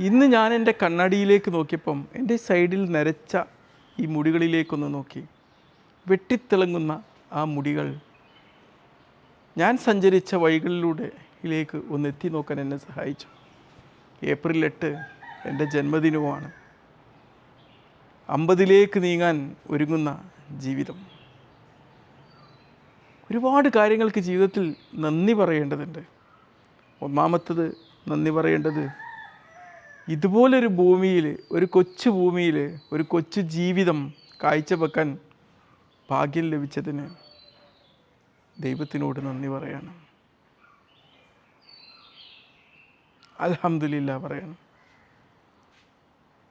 ഇന്ന് ഞാൻ എന്റെ കണ്ണാടിയിലേക്ക് നോക്കിയപ്പം എന്റെ സൈഡിൽ നരച്ച ഈ മുടികളിലേക്കൊന്ന് നോക്കി. വെട്ടിത്തിളങ്ങുന്ന ആ മുടികൾ. ഞാൻ സഞ്ചരിച്ച വഴികളിലൂടെ ഇതിലേക്ക് ഒന്ന് എത്തി നോക്കാൻ എന്നെ സഹായിച്ചു. ഏപ്രിൽ എട്ട് എന്റെ ജന്മദിനവുമാണ്. അമ്പതിലേക്ക് നീങ്ങാൻ ഒരുങ്ങുന്ന ജീവിതം. ഒരുപാട് കാര്യങ്ങൾക്ക് ജീവിതത്തിൽ നന്ദി പറയേണ്ടതുണ്ട്. ഒന്നാമത്തത് നന്ദി പറയേണ്ടത് ഇതുപോലൊരു ഭൂമിയിൽ ഒരു കൊച്ചു ഭൂമിയിൽ ഒരു കൊച്ചു ജീവിതം കാഴ്ചവെക്കാൻ ഭാഗ്യം ലഭിച്ചതിന് ദൈവത്തിനോട് നന്ദി പറയണം. അലഹമില്ല പറയണം.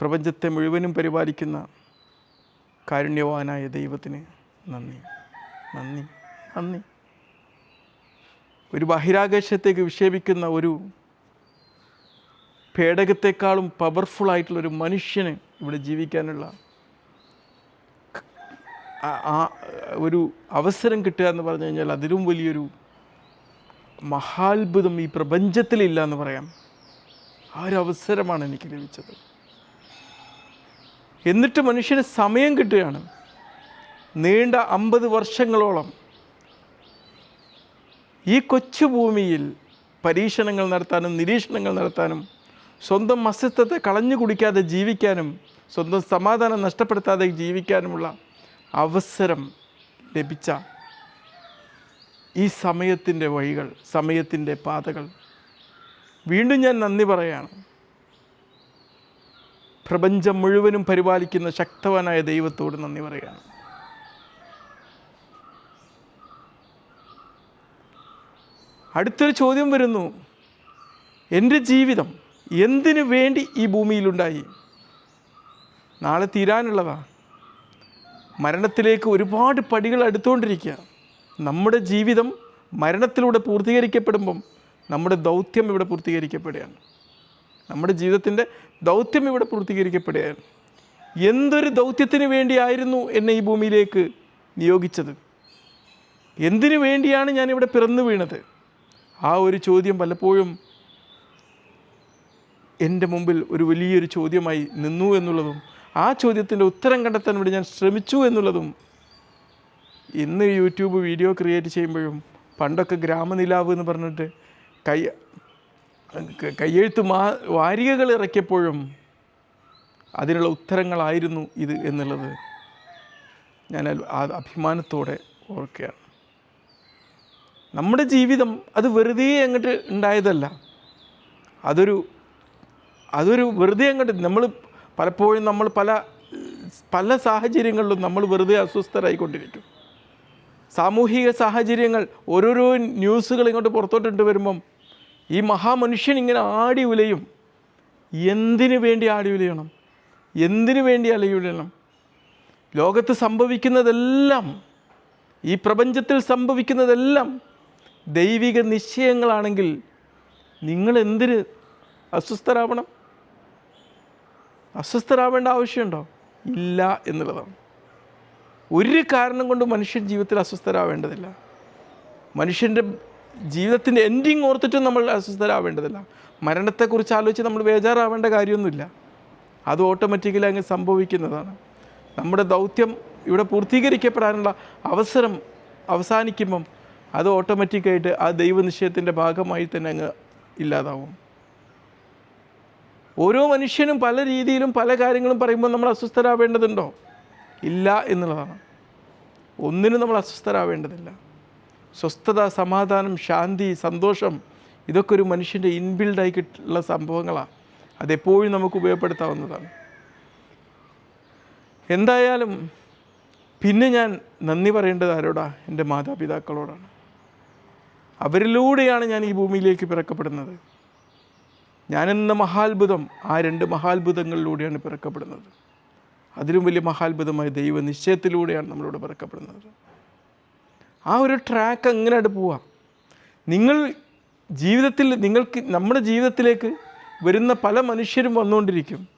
പ്രപഞ്ചത്തെ മുഴുവനും പരിപാലിക്കുന്ന കാരുണ്യവാനായ ദൈവത്തിന് നന്ദി. നന്ദി. നന്ദി. ഒരു ബഹിരാകാശത്തേക്ക് വിക്ഷേപിക്കുന്ന ഒരു പേടകത്തെക്കാളും പവർഫുൾ ആയിട്ടുള്ള ഒരു മനുഷ്യന് ഇവിടെ ജീവിക്കാനുള്ള ആ- ഒരു അവസരം കിട്ടുക എന്ന് പറഞ്ഞു കഴിഞ്ഞാൽ അതിലും വലിയൊരു മഹാത്ഭുതം ഈ പ്രപഞ്ചത്തിലില്ല എന്ന് പറയാം. ആ ഒരു അവസരമാണ് എനിക്ക് ലഭിച്ചത്. എന്നിട്ട് മനുഷ്യന് സമയം കിട്ടുകയാണ്. നീണ്ട അമ്പത് വർഷങ്ങളോളം ഈ കൊച്ചു ഭൂമിയിൽ പരീക്ഷണങ്ങൾ നടത്താനും നിരീക്ഷണങ്ങൾ നടത്താനും സ്വന്തം അസ്തിത്വത്തെ കളഞ്ഞു കുടിക്കാതെ ജീവിക്കാനും സ്വന്തം സമാധാനം നഷ്ടപ്പെടുത്താതെ ജീവിക്കാനുമുള്ള അവസരം ലഭിച്ച ഈ സമയത്തിന്റെ വഴികൾ സമയത്തിന്റെ പാതകൾ. വീണ്ടും ഞാൻ നന്ദി പറയാണ്. പ്രപഞ്ചം മുഴുവനും പരിപാലിക്കുന്ന ശക്തവാനായ ദൈവത്തോട് നന്ദി പറയുകയാണ് അടുത്തൊരു ചോദ്യം വരുന്നു. എന്റെ ജീവിതം എന്തിനു വേണ്ടി ഈ ഭൂമിയിലുണ്ടായി? നാളെ തീരാനുള്ളവ മരണത്തിലേക്ക് ഒരുപാട് പടികൾ അടുത്തുകൊണ്ടിരിക്കുക. നമ്മുടെ ജീവിതം മരണത്തിലൂടെ പൂർത്തീകരിക്കപ്പെടുമ്പം നമ്മുടെ ദൗത്യം ഇവിടെ പൂർത്തീകരിക്കപ്പെടുകയാണ്. നമ്മുടെ ജീവിതത്തിന്റെ ദൗത്യം ഇവിടെ പൂർത്തീകരിക്കപ്പെടുകയാണ്. എന്തൊരു ദൗത്യത്തിന് വേണ്ടിയായിരുന്നു എന്നെ ഈ ഭൂമിയിലേക്ക് നിയോഗിച്ചത്? എന്തിനു വേണ്ടിയാണ് ഞാനിവിടെ പിറന്നു വീണത്? ആ ഒരു ചോദ്യം പലപ്പോഴും എന്റെ മുമ്പിൽ ഒരു വലിയൊരു ചോദ്യമായി നിന്നു എന്നുള്ളതും ആ ചോദ്യത്തിന്റെ ഉത്തരം കണ്ടെത്താൻ വേണ്ടി ഞാൻ ശ്രമിച്ചു എന്നുള്ളതും ഇന്ന് യൂട്യൂബ് വീഡിയോ ക്രിയേറ്റ് ചെയ്യുമ്പോഴും പണ്ടൊക്കെ ഗ്രാമനിലാവ് എന്ന് പറഞ്ഞിട്ട് കൈ കയ്യെഴുത്ത് മാ വാരികകൾ ഇറക്കിയപ്പോഴും അതിനുള്ള ഉത്തരങ്ങളായിരുന്നു ഇത് എന്നുള്ളത് ഞാൻ അഭിമാനത്തോടെ ഓർക്കുകയാണ്. നമ്മുടെ ജീവിതം അത് വെറുതെ അങ്ങോട്ട് ഉണ്ടായതല്ല. അതൊരു അതൊരു വെറുതെ അങ്ങോട്ട് നമ്മൾ പലപ്പോഴും നമ്മൾ പല പല സാഹചര്യങ്ങളിലും നമ്മൾ വെറുതെ അസ്വസ്ഥരായിക്കൊണ്ടിരിക്കും. സാമൂഹിക സാഹചര്യങ്ങൾ ഓരോരോ ന്യൂസുകൾ ഇങ്ങോട്ട് പുറത്തോട്ടിട്ട് വരുമ്പം ഈ മഹാമനുഷ്യൻ ഇങ്ങനെ ആടി ഉലയും. എന്തിനു വേണ്ടി ആടി ഉലയണം? എന്തിനു വേണ്ടി അലയി ഉലയണം? ലോകത്ത് സംഭവിക്കുന്നതെല്ലാം ഈ പ്രപഞ്ചത്തിൽ സംഭവിക്കുന്നതെല്ലാം ദൈവിക നിശ്ചയങ്ങളാണെങ്കിൽ നിങ്ങൾ എന്തിന് അസ്വസ്ഥരാവണം? അസ്വസ്ഥരാവേണ്ട ആവശ്യമുണ്ടോ? ഇല്ല എന്നുള്ളതാണ്. ഒരു കാരണം കൊണ്ട് മനുഷ്യൻ ജീവിതത്തിൽ അസ്വസ്ഥരാവേണ്ടതില്ല. മനുഷ്യന്റെ ജീവിതത്തിന്റെ എൻഡിങ് ഓർത്തിട്ടും നമ്മൾ അസ്വസ്ഥരാവേണ്ടതില്ല. മരണത്തെക്കുറിച്ച് ആലോചിച്ച് നമ്മൾ ബേജാറാവേണ്ട കാര്യമൊന്നുമില്ല. അത് ഓട്ടോമാറ്റിക്കലി അങ്ങ് സംഭവിക്കുന്നതാണ്. നമ്മുടെ ദൗത്യം ഇവിടെ പൂർത്തീകരിക്കപ്പെടാനുള്ള അവസരം അവസാനിക്കുമ്പം അത് ഓട്ടോമാറ്റിക്കായിട്ട് ആ ദൈവനിശ്ചയത്തിന്റെ ഭാഗമായി തന്നെ അങ്ങ് ഇല്ലാതാവും. ഓരോ മനുഷ്യനും പല രീതിയിലും പല കാര്യങ്ങളും പറയുമ്പോൾ നമ്മൾ അസ്വസ്ഥരാവേണ്ടതുണ്ടോ? ഇല്ല എന്നുള്ളതാണ്. ഒന്നിനും നമ്മൾ അസ്വസ്ഥരാവേണ്ടതില്ല. സ്വസ്ഥത സമാധാനം ശാന്തി സന്തോഷം ഇതൊക്കെ ഒരു മനുഷ്യന്റെ ഇൻബിൽഡായിട്ടുള്ള സംഭവങ്ങളാണ് അതെപ്പോഴും നമുക്ക് ഉപയോഗപ്പെടുത്താവുന്നതാണ്. എന്തായാലും പിന്നെ ഞാൻ നന്ദി പറയേണ്ടത് ആരോടാ? എന്റെ മാതാപിതാക്കളോടാണ്. അവരിലൂടെയാണ് ഞാൻ ഈ ഭൂമിയിലേക്ക് പിറക്കപ്പെടുന്നത്. ഞാനെന്ന മഹാത്ഭുതം ആ രണ്ട് മഹാത്ഭുതങ്ങളിലൂടെയാണ് പിറക്കപ്പെടുന്നത്. അതിലും വലിയ മഹാത്ഭുതമായ ദൈവ നിശ്ചയത്തിലൂടെയാണ് നമ്മളിവിടെ പിറക്കപ്പെടുന്നത്. ആ ഒരു ട്രാക്ക് അങ്ങനെ പോവാം. നിങ്ങൾ ജീവിതത്തിൽ നിങ്ങൾക്ക് നമ്മുടെ ജീവിതത്തിലേക്ക് വരുന്ന പല മനുഷ്യരും വന്നുകൊണ്ടിരിക്കും.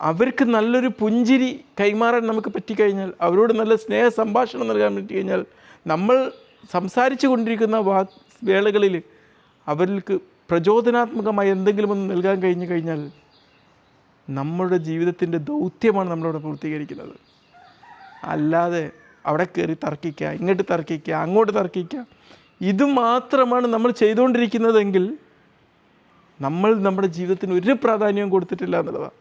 അവർക്ക് നല്ലൊരു പുഞ്ചിരി കൈമാറാൻ നമുക്ക് പറ്റിക്കഴിഞ്ഞാൽ അവരോട് നല്ല സ്നേഹ സംഭാഷണം നൽകാൻ പറ്റിക്കഴിഞ്ഞാൽ നമ്മൾ സംസാരിച്ചു കൊണ്ടിരിക്കുന്ന വാ വേളകളിൽ അവർക്ക് പ്രചോദനാത്മകമായി എന്തെങ്കിലും ഒന്ന് നൽകാൻ കഴിഞ്ഞു കഴിഞ്ഞാൽ നമ്മുടെ ജീവിതത്തിന്റെ ദൗത്യമാണ് നമ്മളവിടെ പൂർത്തീകരിക്കുന്നത്. അല്ലാതെ അവിടെ കയറി തർക്കിക്കുക ഇങ്ങോട്ട് തർക്കിക്കുക അങ്ങോട്ട് തർക്കിക്കുക ഇത് മാത്രമാണ് നമ്മൾ ചെയ്തുകൊണ്ടിരിക്കുന്നതെങ്കിൽ നമ്മൾ നമ്മുടെ ജീവിതത്തിന് ഒരു പ്രാധാന്യവും കൊടുത്തിട്ടില്ല എന്നുള്ളതാണ്.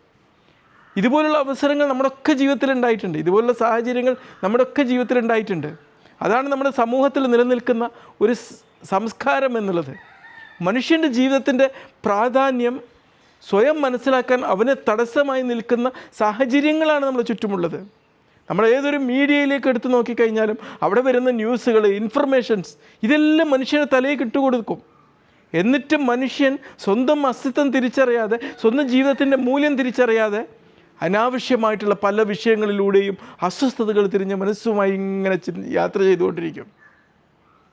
ഇതുപോലുള്ള അവസരങ്ങൾ നമ്മുടെ ഒക്കെ ജീവിതത്തിൽ ഉണ്ടായിട്ടുണ്ട് ഇതുപോലുള്ള സാഹചര്യങ്ങൾ നമ്മുടെ ഒക്കെ ജീവിതത്തിൽ ഉണ്ടായിട്ടുണ്ട് അതാണ് നമ്മുടെ സമൂഹത്തിൽ നിലനിൽക്കുന്ന ഒരു സംസ്കാരം എന്നുള്ളത്. മനുഷ്യന്റെ ജീവിതത്തിന്റെ പ്രാധാന്യം സ്വയം മനസ്സിലാക്കാൻ അവനെ തടസ്സമായി നിൽക്കുന്ന സാഹചര്യങ്ങളാണ് നമ്മുടെ ചുറ്റുമുള്ളത്. നമ്മൾ ഏതൊരു മീഡിയയിലേക്ക് എടുത്തു നോക്കിക്കഴിഞ്ഞാലും അവിടെ വരുന്ന ന്യൂസുകൾ ഇൻഫർമേഷൻസ് ഇതെല്ലാം മനുഷ്യനെ തലയിൽ കിട്ടുകൊടുക്കും. എന്നിട്ട് മനുഷ്യൻ സ്വന്തം അസ്തിത്വം തിരിച്ചറിയാതെ സ്വന്തം ജീവിതത്തിന്റെ മൂല്യം തിരിച്ചറിയാതെ അനാവശ്യമായിട്ടുള്ള പല വിഷയങ്ങളിലൂടെയും അസ്വസ്ഥതകൾ തിരിഞ്ഞ മനസ്സുമായി ഇങ്ങനെ യാത്ര ചെയ്തുകൊണ്ടിരിക്കും.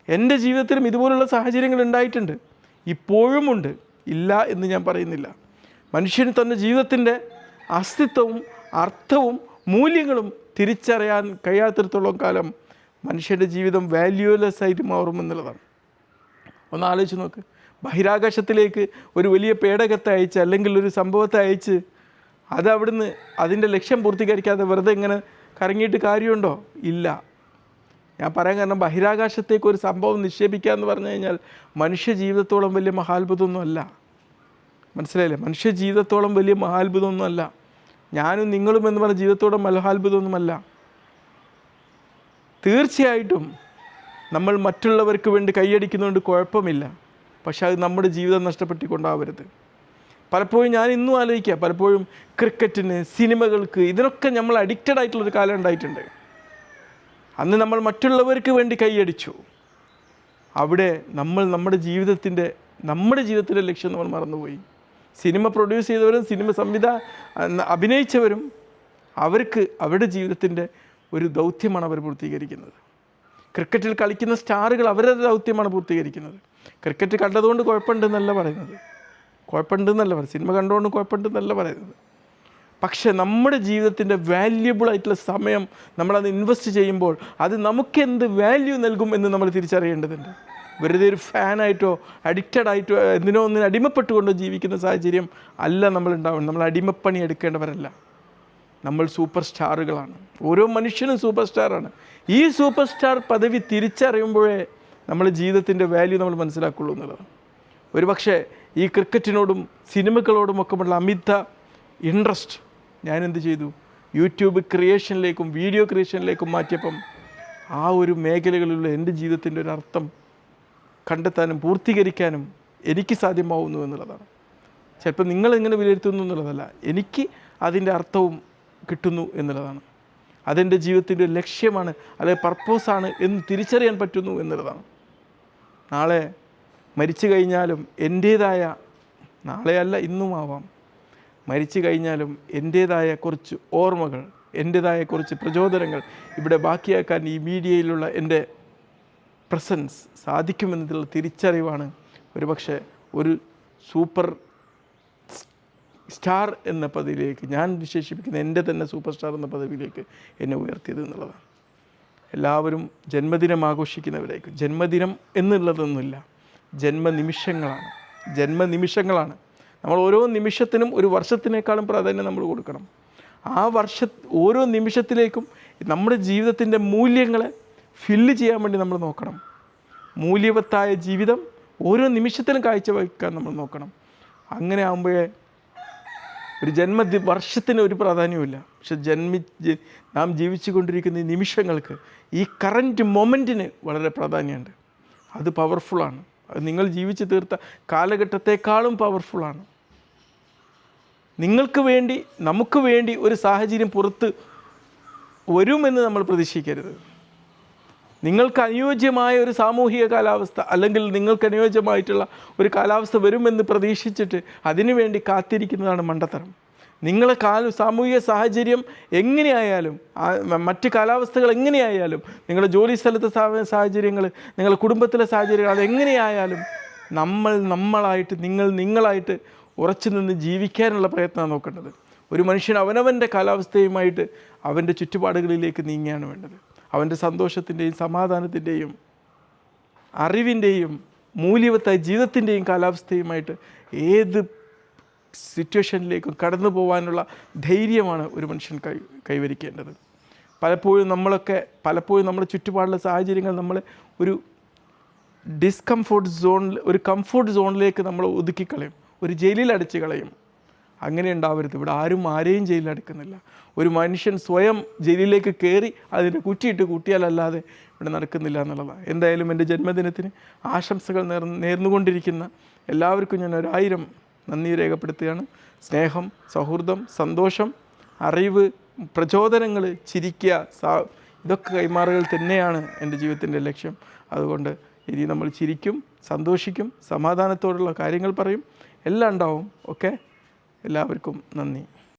എന്റെ ജീവിതത്തിലും ഇതുപോലുള്ള സാഹചര്യങ്ങൾ ഉണ്ടായിട്ടുണ്ട്. ഇപ്പോഴുമുണ്ട്. ഇല്ല എന്ന് ഞാൻ പറയുന്നില്ല. മനുഷ്യന് തന്റെ ജീവിതത്തിന്റെ അസ്തിത്വവും അർത്ഥവും മൂല്യങ്ങളും തിരിച്ചറിയാൻ കഴിയാത്തിടത്തോളം കാലം മനുഷ്യന്റെ ജീവിതം വാല്യൂലെസ് ആയിട്ട് മാറുമെന്നുള്ളതാണ് ഒന്ന് ആലോചിച്ച് നോക്ക്. ബഹിരാകാശത്തിലേക്ക് ഒരു വലിയ പേടകത്തെ അയച്ച് അല്ലെങ്കിൽ ഒരു സംഭവത്തെ അയച്ച് അത് അവിടുന്ന് അതിന്റെ ലക്ഷ്യം പൂർത്തീകരിക്കാതെ വെറുതെ ഇങ്ങനെ കറങ്ങിയിട്ട് കാര്യമുണ്ടോ? ഇല്ല. ഞാൻ പറയാൻ കാരണം ബഹിരാകാശത്തേക്ക് ഒരു സംഭവം നിക്ഷേപിക്കുക എന്ന് പറഞ്ഞു കഴിഞ്ഞാൽ മനുഷ്യ ജീവിതത്തോളം വലിയ മഹാത്ഭുതമൊന്നും അല്ല മനസ്സിലായില്ലേ? മനുഷ്യ ജീവിതത്തോളം വലിയ മഹാത്ഭുതമൊന്നും അല്ല ഞാനും നിങ്ങളും എന്ന് പറഞ്ഞ ജീവിതത്തോളം മഹാത്ഭുതമൊന്നുമല്ല. തീർച്ചയായിട്ടും നമ്മൾ മറ്റുള്ളവർക്ക് വേണ്ടി കൈയടിക്കുന്നതുകൊണ്ട് കുഴപ്പമില്ല. പക്ഷെ അത് നമ്മുടെ ജീവിതം നഷ്ടപ്പെട്ടിക്കൊണ്ടാവരുത്. പലപ്പോഴും ഞാൻ ഇന്നും ആലോചിക്കുക. പലപ്പോഴും ക്രിക്കറ്റിന് സിനിമകൾക്ക് ഇതിനൊക്കെ നമ്മൾ അഡിക്റ്റഡ് ആയിട്ടുള്ളൊരു കാലം ഉണ്ടായിട്ടുണ്ട്. അന്ന് നമ്മൾ മറ്റുള്ളവർക്ക് വേണ്ടി കൈയടിച്ചു. അവിടെ നമ്മൾ നമ്മുടെ ജീവിതത്തിന്റെ നമ്മുടെ ജീവിതത്തിന്റെ ലക്ഷ്യം നമ്മൾ മറന്നുപോയി. സിനിമ പ്രൊഡ്യൂസ് ചെയ്തവരും സിനിമ സംവിധാ അഭിനയിച്ചവരും അവർക്ക് അവരുടെ ജീവിതത്തിന്റെ ഒരു ദൗത്യമാണ് അവർ പൂർത്തീകരിക്കുന്നത്. ക്രിക്കറ്റിൽ കളിക്കുന്ന സ്റ്റാറുകൾ അവരുടെ ദൗത്യമാണ് പൂർത്തീകരിക്കുന്നത്. ക്രിക്കറ്റ് കണ്ടതുകൊണ്ട് കുഴപ്പമുണ്ടെന്നല്ല പറയുന്നത്. കുഴപ്പമുണ്ടെന്നല്ല പറയുന്നത്. സിനിമ കണ്ടുകൊണ്ട് കുഴപ്പമുണ്ടെന്നല്ല പറയുന്നത്. പക്ഷെ നമ്മുടെ ജീവിതത്തിന്റെ വാല്യുബിൾ ആയിട്ടുള്ള സമയം നമ്മളത് ഇൻവെസ്റ്റ് ചെയ്യുമ്പോൾ അത് നമുക്കെന്ത് വാല്യൂ നൽകും എന്ന് നമ്മൾ തിരിച്ചറിയേണ്ടതുണ്ട്. വെറുതെ ഒരു ഫാനായിട്ടോ അഡിക്റ്റഡ് ആയിട്ടോ എന്തിനോ ഒന്നിന് അടിമപ്പെട്ടുകൊണ്ടോ ജീവിക്കുന്ന സാഹചര്യം അല്ല നമ്മൾ ഉണ്ടാവും നമ്മൾ അടിമപ്പണി എടുക്കേണ്ടവരല്ല. നമ്മൾ സൂപ്പർ സ്റ്റാറുകളാണ് ഓരോ മനുഷ്യനും സൂപ്പർ സ്റ്റാറാണ് ഈ സൂപ്പർ സ്റ്റാർ പദവി തിരിച്ചറിയുമ്പോഴേ നമ്മൾ ജീവിതത്തിന്റെ വാല്യൂ നമ്മൾ മനസ്സിലാക്കുള്ളൂ എന്നുള്ളതാണ്. ഒരുപക്ഷെ ഈ ക്രിക്കറ്റിനോടും സിനിമകളോടും ഒക്കെയുള്ള അമിത ഇൻട്രസ്റ്റ് ഞാൻ എന്ത് ചെയ്തു? യൂട്യൂബ് ക്രിയേഷനിലേക്കും വീഡിയോ ക്രിയേഷനിലേക്കും മാറ്റിയപ്പം ആ ഒരു മേഖലകളിലുള്ള എന്റെ ജീവിതത്തിന്റെ ഒരു അർത്ഥം കണ്ടെത്താനും പൂർത്തീകരിക്കാനും എനിക്ക് സാധ്യമാവുന്നു എന്നുള്ളതാണ്. ചിലപ്പോൾ നിങ്ങൾ എങ്ങനെ വിലയിരുത്തുന്നു എന്നുള്ളതല്ല എനിക്ക് അതിന്റെ അർത്ഥവും കിട്ടുന്നു എന്നുള്ളതാണ്. അതെന്റെ ജീവിതത്തിന്റെ ലക്ഷ്യമാണ് അല്ലെങ്കിൽ പർപ്പോസാണ് എന്ന് തിരിച്ചറിയാൻ പറ്റുന്നു എന്നുള്ളതാണ്. നാളെ മരിച്ചു കഴിഞ്ഞാലും എന്റേതായ നാളെയല്ല ഇന്നും ആവാം മരിച്ചു കഴിഞ്ഞാലും എന്റേതായ കുറച്ച് ഓർമ്മകൾ എന്റേതായ കുറച്ച് പ്രചോദനങ്ങൾ ഇവിടെ ബാക്കിയാക്കാൻ ഈ മീഡിയയിലുള്ള എന്റെ പ്രസൻസ് സാധിക്കുമെന്നതിലുള്ള തിരിച്ചറിവാണ് ഒരുപക്ഷെ ഒരു സൂപ്പർ സ്റ്റാർ എന്ന പദവിയിലേക്ക് ഞാൻ വിശേഷിപ്പിക്കുന്ന എന്റെ തന്നെ സൂപ്പർ സ്റ്റാർ എന്ന പദവിയിലേക്ക് എന്നെ ഉയർത്തിയത് എന്നുള്ളതാണ്. എല്ലാവരും ജന്മദിനം ആഘോഷിക്കുന്നവരായിരിക്കും. ജന്മദിനം എന്നുള്ളതൊന്നുമില്ല. ജന്മനിമിഷങ്ങളാണ്. ജന്മനിമിഷങ്ങളാണ്. നമ്മൾ ഓരോ നിമിഷത്തിനും ഒരു വർഷത്തിനേക്കാളും പ്രാധാന്യം നമ്മൾ കൊടുക്കണം. ആ വർഷ ഓരോ നിമിഷത്തിലേക്കും നമ്മുടെ ജീവിതത്തിന്റെ മൂല്യങ്ങളെ ഫില്ല് ചെയ്യാൻ വേണ്ടി നമ്മൾ നോക്കണം. മൂല്യവത്തായ ജീവിതം ഓരോ നിമിഷത്തിലും കാഴ്ചവെക്കാൻ നമ്മൾ നോക്കണം. അങ്ങനെ ആകുമ്പോഴേ ഒരു ജന്മ വർഷത്തിന് ഒരു പ്രാധാന്യമില്ല പക്ഷെ ജന്മി നാം ജീവിച്ചു കൊണ്ടിരിക്കുന്ന ഈ നിമിഷങ്ങൾക്ക് ഈ കറന്റ് മൊമെന്റിന് വളരെ പ്രാധാന്യമുണ്ട്. അത് പവർഫുള്ളാണ് നിങ്ങൾ ജീവിച്ചു തീർത്ത കാലഘട്ടത്തെക്കാളും പവർഫുള്ളാണ് നിങ്ങൾക്ക് വേണ്ടി നമുക്ക് വേണ്ടി ഒരു സാഹചര്യം പുറത്ത് വരുമെന്ന് നമ്മൾ പ്രതീക്ഷിക്കരുത്. നിങ്ങൾക്ക് അനുയോജ്യമായ ഒരു സാമൂഹിക കാലാവസ്ഥ അല്ലെങ്കിൽ നിങ്ങൾക്ക് അനുയോജ്യമായിട്ടുള്ള ഒരു കാലാവസ്ഥ വരുമെന്ന് പ്രതീക്ഷിച്ചിട്ട് അതിനുവേണ്ടി കാത്തിരിക്കുന്നതാണ് മണ്ടത്തരം. നിങ്ങളെ കാല സാമൂഹിക സാഹചര്യം എങ്ങനെയായാലും മറ്റ് കാലാവസ്ഥകൾ എങ്ങനെയായാലും നിങ്ങളുടെ ജോലി സ്ഥലത്തെ സാഹചര്യങ്ങൾ നിങ്ങളുടെ കുടുംബത്തിലെ സാഹചര്യങ്ങൾ അതെങ്ങനെയായാലും നമ്മൾ നമ്മളായിട്ട് നിങ്ങൾ നിങ്ങളായിട്ട് ഉറച്ചു നിന്ന് ജീവിക്കാനുള്ള പ്രയത്നമാണ് നോക്കേണ്ടത്. ഒരു മനുഷ്യൻ അവനവന്റെ കാലാവസ്ഥയുമായിട്ട് അവന്റെ ചുറ്റുപാടുകളിലേക്ക് നീങ്ങിയാണ് വേണ്ടത്. അവന്റെ സന്തോഷത്തിന്റെയും സമാധാനത്തിന്റെയും അറിവിന്റെയും മൂല്യവത്തായ ജീവിതത്തിന്റെയും കാലാവസ്ഥയുമായിട്ട് ഏത് സിറ്റുവേഷനിലേക്കും കടന്നു പോകാനുള്ള ധൈര്യമാണ് ഒരു മനുഷ്യൻ കൈ കൈവരിക്കേണ്ടത്. പലപ്പോഴും നമ്മളൊക്കെ പലപ്പോഴും നമ്മുടെ ചുറ്റുപാടുള്ള സാഹചര്യങ്ങൾ നമ്മൾ ഒരു ഡിസ്കംഫോർട്ട് സോണിൽ ഒരു കംഫോർട്ട് സോണിലേക്ക് നമ്മൾ ഒതുക്കിക്കളയും. ഒരു ജയിലിൽ അടച്ച് കളയും. അങ്ങനെ ഉണ്ടാവരുത്. ഇവിടെ ആരും ആരെയും ജയിലിൽ അടക്കുന്നില്ല. ഒരു മനുഷ്യൻ സ്വയം ജയിലിലേക്ക് കയറി അതിന്റെ കുറ്റിയിട്ട് കൂട്ടിയാലല്ലാതെ ഇവിടെ നടക്കുന്നില്ല എന്നുള്ളതാണ് എന്തായാലും എന്റെ ജന്മദിനത്തിന് ആശംസകൾ നേർ നേർന്നുകൊണ്ടിരിക്കുന്ന എല്ലാവർക്കും ഞാൻ ഒരായിരം നന്ദി രേഖപ്പെടുത്തുകയാണ്. സ്നേഹം സൗഹൃദം സന്തോഷം അറിവ് പ്രചോദനങ്ങൾ ചിരിക്കുക ഇതൊക്കെ കൈമാറുകൾ തന്നെയാണ് എന്റെ ജീവിതത്തിന്റെ ലക്ഷ്യം. അതുകൊണ്ട് ഇനി നമ്മൾ ചിരിക്കും സന്തോഷിക്കും സമാധാനത്തോടുള്ള കാര്യങ്ങൾ പറയും. എല്ലാം ഉണ്ടാവും ഓക്കെ? എല്ലാവർക്കും നന്ദി.